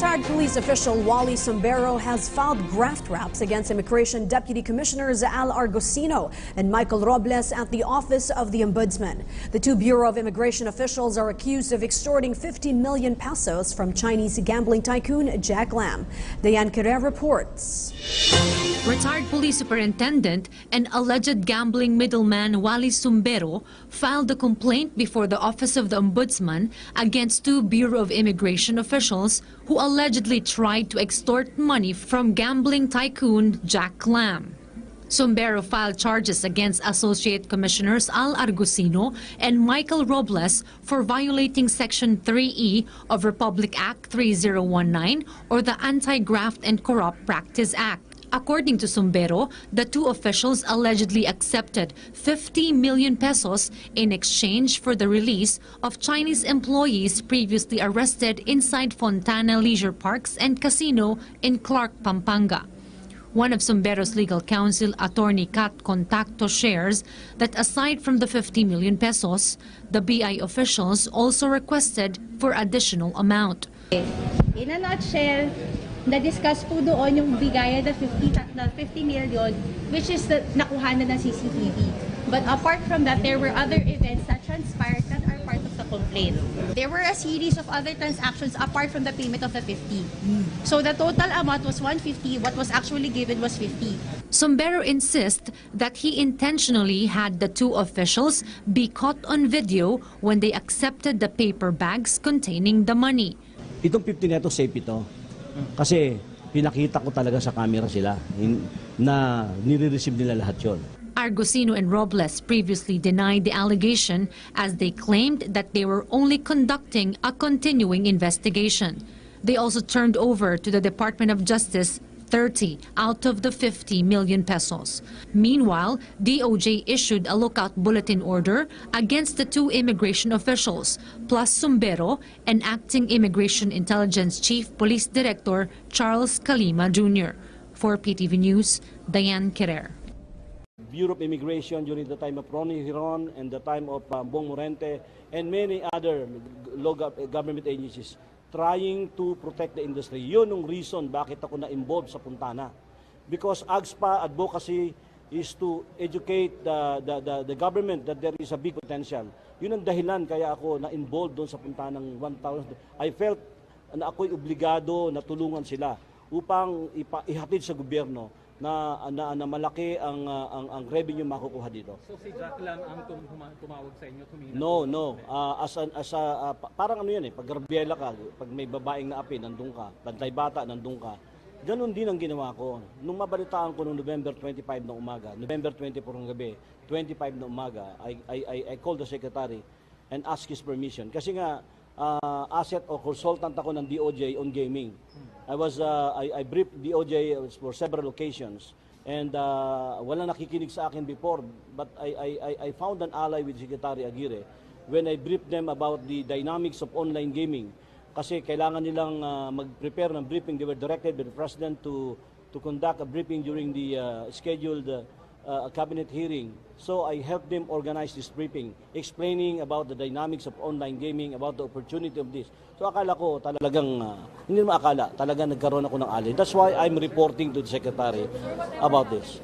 Retired police official Wally Sombero has filed graft raps against Immigration Deputy Commissioners Al Argosino and Michael Robles at the Office of the Ombudsman. The two Bureau of Immigration officials are accused of extorting 50 million pesos from Chinese gambling tycoon Jack Lam. Diane Carrera reports. Retired police superintendent and alleged gambling middleman Wally Sumbero filed a complaint before the Office of the Ombudsman against two Bureau of Immigration officials who allegedly tried to extort money from gambling tycoon Jack Lam. Sumbero filed charges against Associate Commissioners Al Argusino and Michael Robles for violating Section 3E of Republic Act 3019 or the Anti-Graft and Corrupt Practice Act. According to Sumbero, the two officials allegedly accepted 50 million pesos in exchange for the release of Chinese employees previously arrested inside Fontana Leisure Parks and Casino in Clark, Pampanga. One of Sumbero's legal counsel, attorney Kat Contacto, shares that aside from the 50 million pesos, the BI officials also requested for additional amount. In a nutshell, na-discuss po doon yung bigayan na 50, ta- na 50 million, which is the nakuha na ng CCTV. But apart from that, there were other events that transpired that are part of the complaint. There were a series of other transactions apart from the payment of the 50. So the total amount was 150, what was actually given was 50. Sombero insists that he intentionally had the two officials be caught on video when they accepted the paper bags containing the money. Itong 50 na ito, safe ito. Kasi pinakita ko talaga sa camera sila na nire-receive nila lahat yon. Argusino and Robles previously denied the allegation as they claimed that they were only conducting a continuing investigation. They also turned over to the Department of Justice 30 out of the 50 million pesos. Meanwhile, DOJ issued a lookout bulletin order against the two immigration officials, plus Sumbero and acting Immigration Intelligence Chief Police Director Charles Kalima Jr. For PTV News, Diane Querer. Bureau of Immigration during the time of Ronnie Hiron and the time of uh, Bong Morente and many other low gov- government agencies trying to protect the industry. Yun ang reason bakit ako na-involved sa Puntana. Because AGSPA advocacy is to educate the, the, the, the government that there is a big potential. Yun ang dahilan kaya ako na-involved doon sa Puntanang 1,000. I felt na ako'y obligado na tulungan sila upang ipa, ihatid sa gobyerno na, na, na malaki ang, uh, ang, ang revenue makukuha dito. So si Jack lang ang tum- huma- tumawag sa inyo, tumingin. No, no. Ah, as, an, as a, pa- parang ano yan eh, pag garbiyela ka, pag may babaeng naapi, nandun ka. Bantay bata, nandun ka. Ganon din ang ginawa ko. Nung mabalitaan ko noong November 25 ng umaga, November 24 ng gabi, 25 ng umaga, I, I, I, I called the secretary and asked his permission. Kasi nga, ah, asset o consultant ako ng DOJ on gaming. I was, uh, I, I briefed DOJ for several occasions. And uh, wala nakikinig sa akin before, but I, I, I found an ally with Secretary Aguirre when I briefed them about the dynamics of online gaming. Kasi kailangan nilang uh, mag-prepare ng briefing. They were directed by the President to, to conduct a briefing during the uh, scheduled uh, uh, cabinet hearing. So I helped them organize this briefing, explaining about the dynamics of online gaming, about the opportunity of this. So akala ko talagang, uh, hindi naman akala, talagang nagkaroon ako ng ally. That's why I'm reporting to the Secretary about this.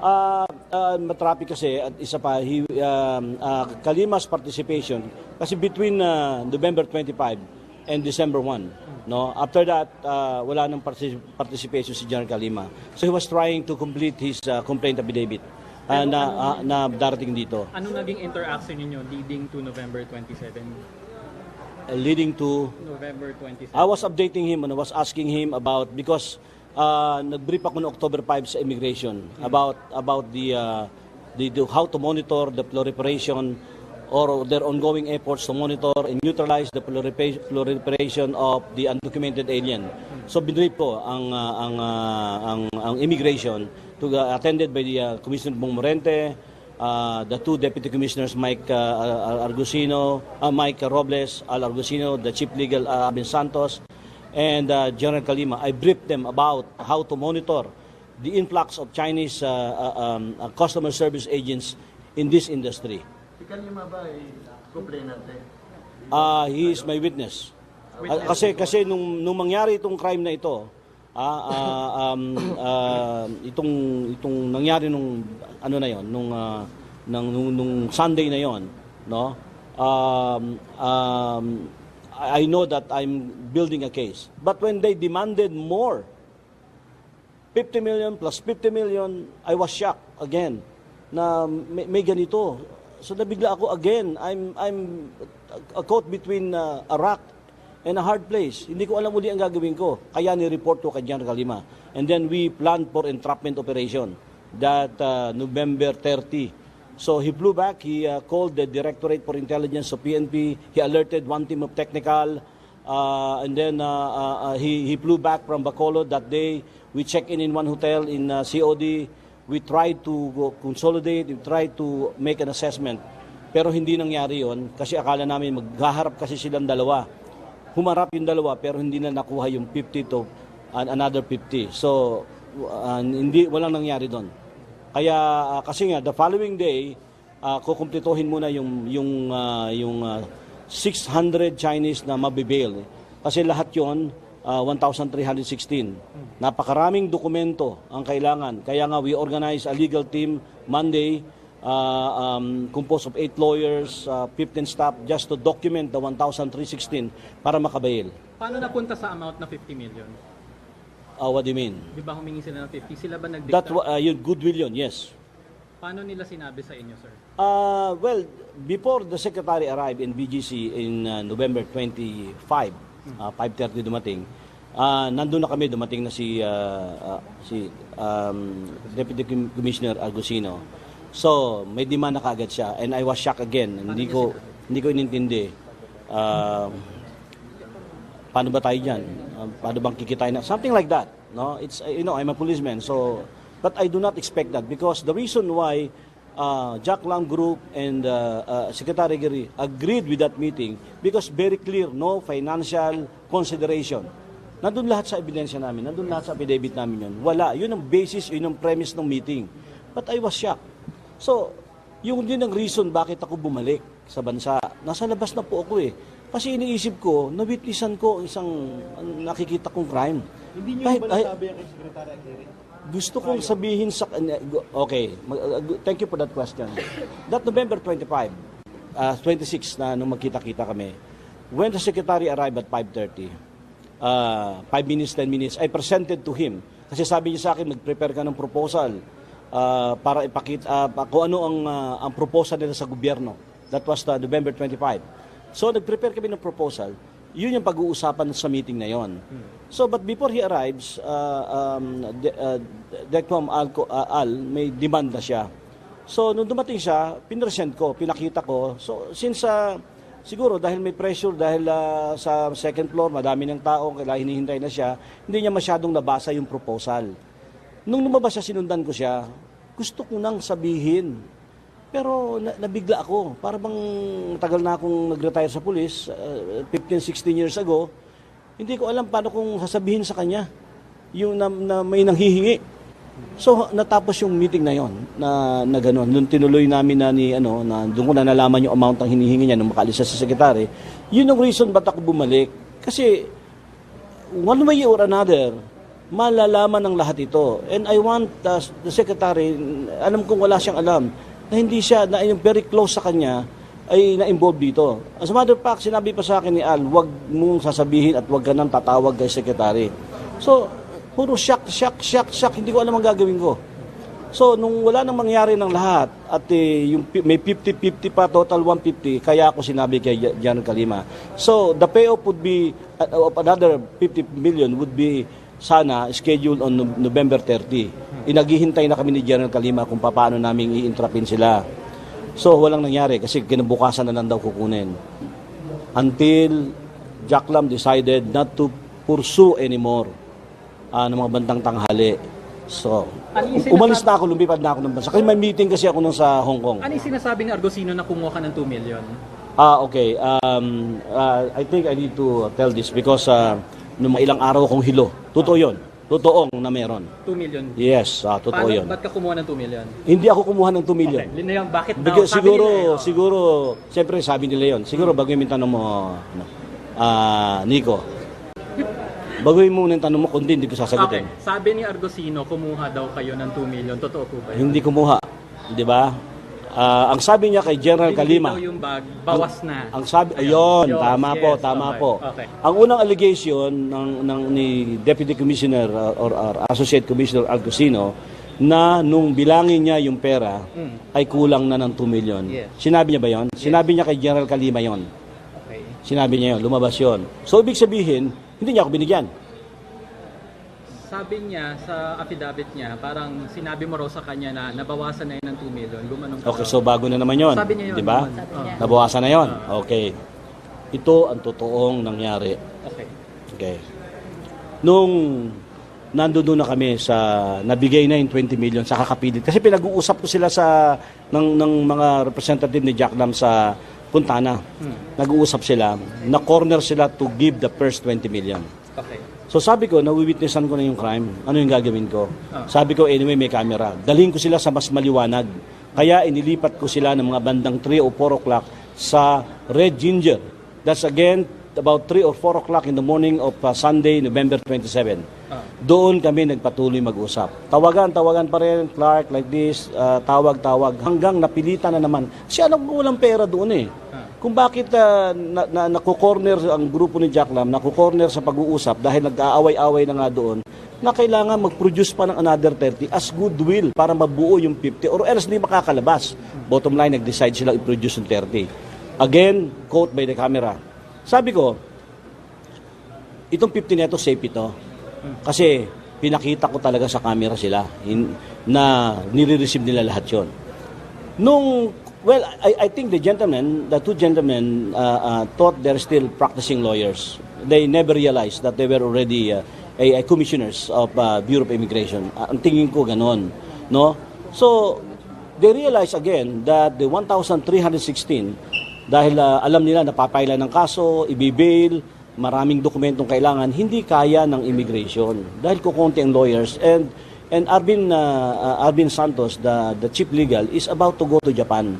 Ah, uh, matraffic kasi at isa pa he, um, ah, Kalima's participation kasi between ah, November 25 and December 1 no after that ah, wala nang particip- participation si General Kalima so he was trying to complete his ah, complaint affidavit ah, na ah, na darating dito Anong naging interaction ninyo leading to November 27? uh, leading to November 27. I was updating him and I was asking him about because uh, nag-brief ako no October 5 sa immigration about about the, uh, the, the how to monitor the proliferation or their ongoing efforts to monitor and neutralize the prolife- proliferation of the undocumented alien. So binrief ko ang uh, ang uh, ang ang immigration to uh, attended by the uh, Commissioner Bong Morente, uh, the two deputy commissioners, Mike uh, Argusino, uh, Mike Robles, Al Argusino, the chief legal uh, Abin Santos, and uh, General Kalima. I briefed them about how to monitor the influx of Chinese uh, uh, um, uh, customer service agents in this industry. Kalima ba ay komplainante? Uh, he is my witness. Ah, kasi kasi nung nung mangyari itong crime na ito, ah, ah, um, ah, itong itong nangyari nung ano na 'yon, nung ah, nang nung, nung Sunday na 'yon, no? Um, um, I I know that I'm building a case. But when they demanded more, 50 million plus 50 million, I was shocked again na may, may ganito. So nabigla ako again. I'm I'm uh, caught between uh, a rock and a hard place. Hindi ko alam uli ang gagawin ko. Kaya ni-report ko kay General Lima. And then we planned for entrapment operation that uh, November 30. So he flew back, he uh, called the Directorate for Intelligence of PNP, he alerted one team of technical, uh, and then uh, uh, uh, he, he flew back from Bacolod that day. We checked in in one hotel in uh, COD. We tried to go consolidate, we tried to make an assessment. Pero hindi nangyari yon kasi akala namin maghaharap kasi silang dalawa. Humarap yung dalawa pero hindi na nakuha yung 50 to an- another 50. So uh, hindi walang nangyari doon. Kaya uh, kasi nga the following day uh, kukumplituhin muna yung yung uh, yung uh, 600 Chinese na mabibail. Kasi lahat 'yon uh, 1,316. Napakaraming dokumento ang kailangan. Kaya nga we organize a legal team Monday uh, um, composed of 8 lawyers, uh, 15 staff just to document the 1,316 para makabail. Paano napunta sa amount na 50 million? Uh, what do you mean? Di ba humingi sila ng 50? Sila ba That nagdikta? wa- uh, yun, goodwill yun, yes. Paano nila sinabi sa inyo, sir? Uh, well, before the secretary arrived in BGC in uh, November 25, uh, 5.30 dumating, uh, nandun na kami, dumating na si, uh, uh, si um, Deputy Com- Commissioner Argusino. So, may demand na kaagad siya and I was shocked again. Hindi ko, hindi ko inintindi. Uh, paano ba tayo dyan? Uh, paano bang kikitain na? Something like that. No? It's, you know, I'm a policeman. So, but I do not expect that because the reason why uh, Jack Lam Group and uh, uh, Secretary Giri agreed with that meeting because very clear, no financial consideration. Nandun lahat sa ebidensya namin, nandun lahat sa affidavit namin yun. Wala. Yun ang basis, yun ang premise ng meeting. But I was shocked. So, yung din ang reason bakit ako bumalik sa bansa. Nasa labas na po ako eh. Kasi iniisip ko, nawitnessan ko ang isang ang nakikita kong crime. Hindi niyo Kahit- ba ay- nasabi kay Secretary Aguirre? Gusto kong sabihin sa okay uh, thank you for that question. That November 25 uh, 26 na nung magkita-kita kami when the secretary arrived at 5:30 uh, 5 minutes 10 minutes I presented to him. Kasi sabi niya sa akin mag-prepare ka ng proposal uh, para ipakita uh, kung ano ang uh, ang proposal nila sa gobyerno. That was the November 25 so nag-prepare kami ng proposal yun yung pag-uusapan sa meeting na yon. So, but before he arrives, uh, um, De- uh, Decom Al, uh, Al, may demand na siya. So, nung dumating siya, pinresent ko, pinakita ko. So, since uh, siguro dahil may pressure, dahil uh, sa second floor, madami ng tao, kailangan hinihintay na siya, hindi niya masyadong nabasa yung proposal. Nung lumabas siya, sinundan ko siya, gusto ko nang sabihin pero na, nabigla ako. Para bang tagal na akong nag-retire sa pulis, uh, 15-16 years ago, hindi ko alam paano kong sasabihin sa kanya yung na, na may nanghihingi. So natapos yung meeting na yon na, na gano'n. Nung tinuloy namin na ni ano na doon ko na nalaman yung amount ng hinihingi niya nung makaalis sa sekretary. Yun ang reason ba't ako bumalik. Kasi one way or another, malalaman ng lahat ito. And I want uh, the secretary, alam kong wala siyang alam, na hindi siya, na yung very close sa kanya, ay na-involve dito. As a matter of fact, sinabi pa sa akin ni Al, wag mong sasabihin at wag ka nang tatawag kay secretary. So, puro shock, shock, shock, shock, hindi ko alam ang gagawin ko. So, nung wala nang mangyari ng lahat, at eh, yung may 50-50 pa, total 150, kaya ako sinabi kay Jan Kalima. So, the payoff would be, uh, of another 50 million would be sana scheduled on No- November 30. Inaghihintay na kami ni General Kalima kung paano namin i-intrapin sila. So, walang nangyari kasi kinabukasan na lang daw kukunin. Until Jack Lam decided not to pursue anymore ah, ng mga bantang tanghali. So, Ano umalis na ako, lumipad na ako ng bansa. Kasi may meeting kasi ako nung sa Hong Kong. Ano yung sinasabi ni Argosino na kumuha ka ng 2 million? Ah, okay. Um, uh, I think I need to tell this because uh, nung ilang araw akong hilo. Totoo yun. Totoong na meron. 2 million. Yes, ah, totoo Paano, yun. ba't ka kumuha ng 2 million? Hindi ako kumuha ng 2 million. Okay, linawin, bakit daw? Because Sabi siguro, nila, oh. siguro, siyempre sabi nila yon. Siguro bago yung tanong mo, ano, ah, Nico. Baguhin mo muna yung tanong mo, kundi hindi ko Okay. sasagutin. Sabi ni Argosino, kumuha daw kayo ng 2 million. Totoo po ba yun? Hindi kumuha, di ba? Ah, ang sabi niya kay General Hindi Kalima, daw yung bag, bawas na. Ang sabi, ayun, Yun, tama po, yes, tama okay, po. okay. Ang unang allegation ng, ng ni Deputy Commissioner uh, or, or Associate Commissioner Algusino na nung bilangin niya yung pera ay kulang na ng 2 million. Yes. Sinabi niya ba yon? Sinabi niya kay General Kalima yon. Okay. Sinabi niya yon, lumabas yon. So ibig sabihin, hindi niya ako binigyan. Sabi niya sa affidavit niya, parang sinabi mo raw sa kanya na nabawasan na yun ng 2 million. Gumanong ka Okay, so bago na naman yon. Sabi niya yun. Di ba? Sabi niya. Nabawasan na yon. Okay. Ito ang totoong nangyari. Okay. Okay. Nung nandoon na kami sa nabigay na yung 20 million sa kakapilit kasi pinag-uusap ko sila sa ng ng mga representative ni Jack Lam sa Puntana. Nag-uusap sila, na corner sila to give the first 20 million. Okay. So sabi ko, nawiwitnessan ko na yung crime. Ano yung gagawin ko? Sabi ko, anyway, may camera. Dalhin ko sila sa mas maliwanag. Kaya inilipat ko sila ng mga bandang 3 o 4 o'clock sa Red Ginger. That's again about 3 or 4 o'clock in the morning of uh, Sunday, November 27. Doon kami nagpatuloy mag-usap. Tawagan, tawagan pa rin, Clark, like this, uh, tawag, tawag, hanggang napilitan na naman. Ko walang pera doon eh. Kung bakit uh, na, na, nakukorner ang grupo ni Jack Lam, nakukorner sa pag-uusap dahil nag-aaway-away na nga doon, na kailangan mag-produce pa ng another 30 as goodwill para mabuo yung 50 or else hindi makakalabas. Bottom line, nag-decide sila i-produce yung 30. Again, quote by the camera. Sabi ko, itong 50 na ito, safe ito. Kasi pinakita ko talaga sa camera sila in, na nire-receive nila lahat yon. Nung, well, I, I think the gentlemen, the two gentlemen uh, uh, thought they're still practicing lawyers. They never realized that they were already uh, a, a commissioners of uh, Bureau of Immigration. Uh, ang tingin ko ganon. No? So, they realized again that the 1,316, dahil uh, alam nila napapailan ng kaso, ibibail, maraming dokumentong kailangan, hindi kaya ng immigration. Dahil kukunti ang lawyers. And And Arvin, uh, uh, Arvin Santos, the, the chief legal, is about to go to Japan.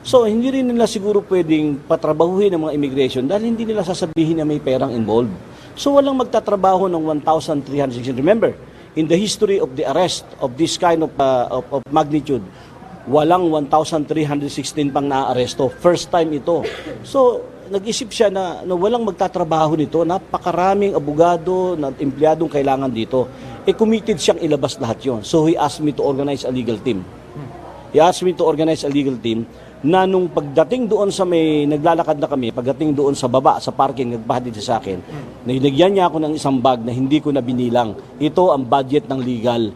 So, hindi rin nila siguro pwedeng patrabahuhin ng mga immigration dahil hindi nila sasabihin na may perang involved. So, walang magtatrabaho ng 1,316. Remember, in the history of the arrest of this kind of, uh, of, of magnitude, walang 1,316 pang naaaresto. First time ito. So, nag-isip siya na, na walang magtatrabaho nito, napakaraming abogado na empleyadong kailangan dito. E committed siyang ilabas lahat yon. So he asked me to organize a legal team. He asked me to organize a legal team na nung pagdating doon sa may naglalakad na kami, pagdating doon sa baba, sa parking, nagbahatid siya sa akin, nilagyan niya ako ng isang bag na hindi ko na binilang. Ito ang budget ng legal.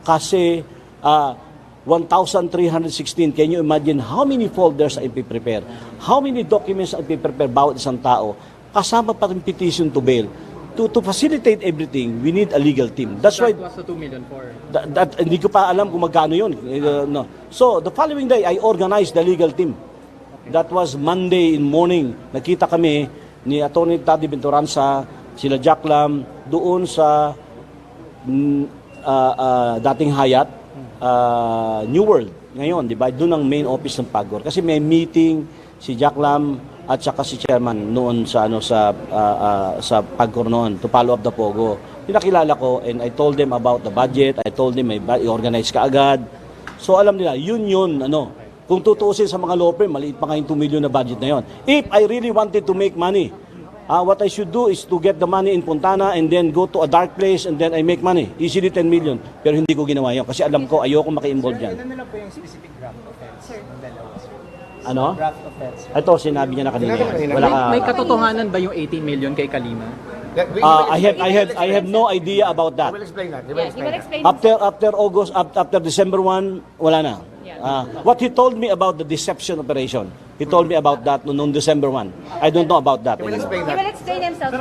Kasi ah, 1,316, can you imagine how many folders ang ipiprepare? How many documents ang ipiprepare bawat isang tao? Kasama pa rin petition to bail. To, to facilitate everything, we need a legal team. That's why That was the 2 million for. that, that, hindi ko pa alam kung magkano yun. Uh, no. So, the following day, I organized the legal team. That was Monday in morning. Nakita kami ni Atty. Taddy Bentoranza, sila Jack Lam, doon sa mm, ah, ah, dating Hayat, ah, New World. Ngayon, di ba? Doon ang main office ng Pagor. Kasi may meeting si Jack Lam at saka si chairman noon sa ano sa ah, ah, sa Pagcor noon to follow up the Pogo. Pinakilala ko and I told them about the budget. I told them may i-organize ka agad. So alam nila, yun yun ano. Kung tutuusin sa mga law firm, maliit pa nga yung 2 million na budget na yon. If I really wanted to make money, ah, what I should do is to get the money in Puntana and then go to a dark place and then I make money. Easily 10 million. Pero hindi ko ginawa yun kasi alam ko ayoko maki-involve dyan. Ano na lang po yung specific draft offense ng dalawa, sir? Ano? Draft offense. Ito, sinabi niya na kanina. Wala ka. May katotohanan ba yung 18 million kay Kalima? That- we- Ah, I have I have I have no idea about that. We will explain that. We will Yes, you explain will that. explain. After after August up- after December 1, wala na. Ah, what he told me about the deception operation. He told me about that noong December 1. I don't know about that We will anymore. explain He that. will explain himself. sir.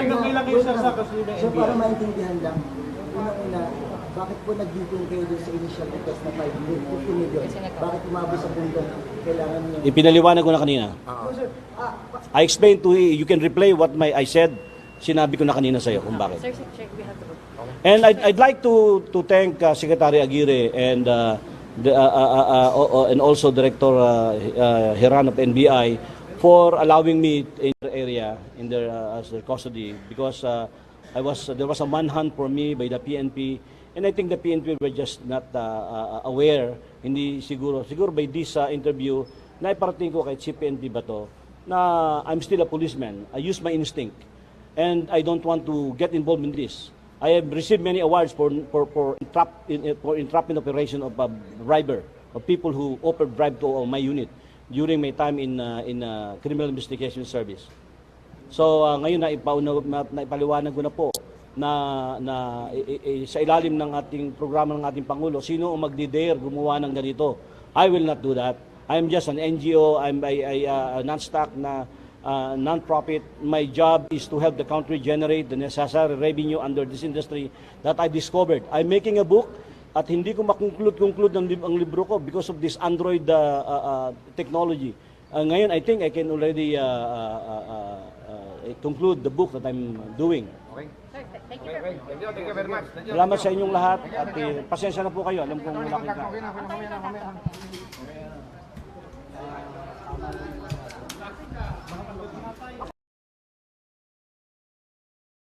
So para maintindihan lang, unang-una, bakit po nag-default kayo dun sa initial request na 5 million, 50 million? Bakit umabot sa pundong kailangan nyo? Ipinaliwanag ko na kanina. I explained to you, you can replay what my I said. Sinabi ko na kanina sa iyo kung bakit. Sir, check. We have to go. And I'd, I'd like to to thank uh, Secretary Aguirre and uh, the, uh, uh, uh, uh, uh, and also Director uh, uh, Hiran of NBI for allowing me in their area in their uh, as their custody because uh, I was there was a manhunt for me by the PNP and I think the PNP were just not uh, uh, aware. Hindi siguro siguro by this uh, interview na iparating ko kay Chief PNP ba to na I'm still a policeman. I use my instinct. And I don't want to get involved in this. I have received many awards for for for entrap in, for entrapment operation of a briber of people who offered bribe to uh, my unit during my time in uh, in uh, criminal investigation service. So uh, ngayon na ipauna na, naipaliwanag ko na po na na i- i- sa ilalim ng ating programa ng ating pangulo sino ang magdi-dare gumawa ng ganito. I will not do that. I am just an NGO, I'm a, a, a non-stock na uh, non-profit. My job is to help the country generate the necessary revenue under this industry that I discovered. I'm making a book at hindi ko makonclude-conclude ang, ang libro ko because of this Android uh, uh, uh, technology. Uh, ngayon, I think I can already uh, uh, uh, uh, conclude the book that I'm doing. Salamat sa inyong lahat at eh, pasensya na po kayo. Alam kong wala kang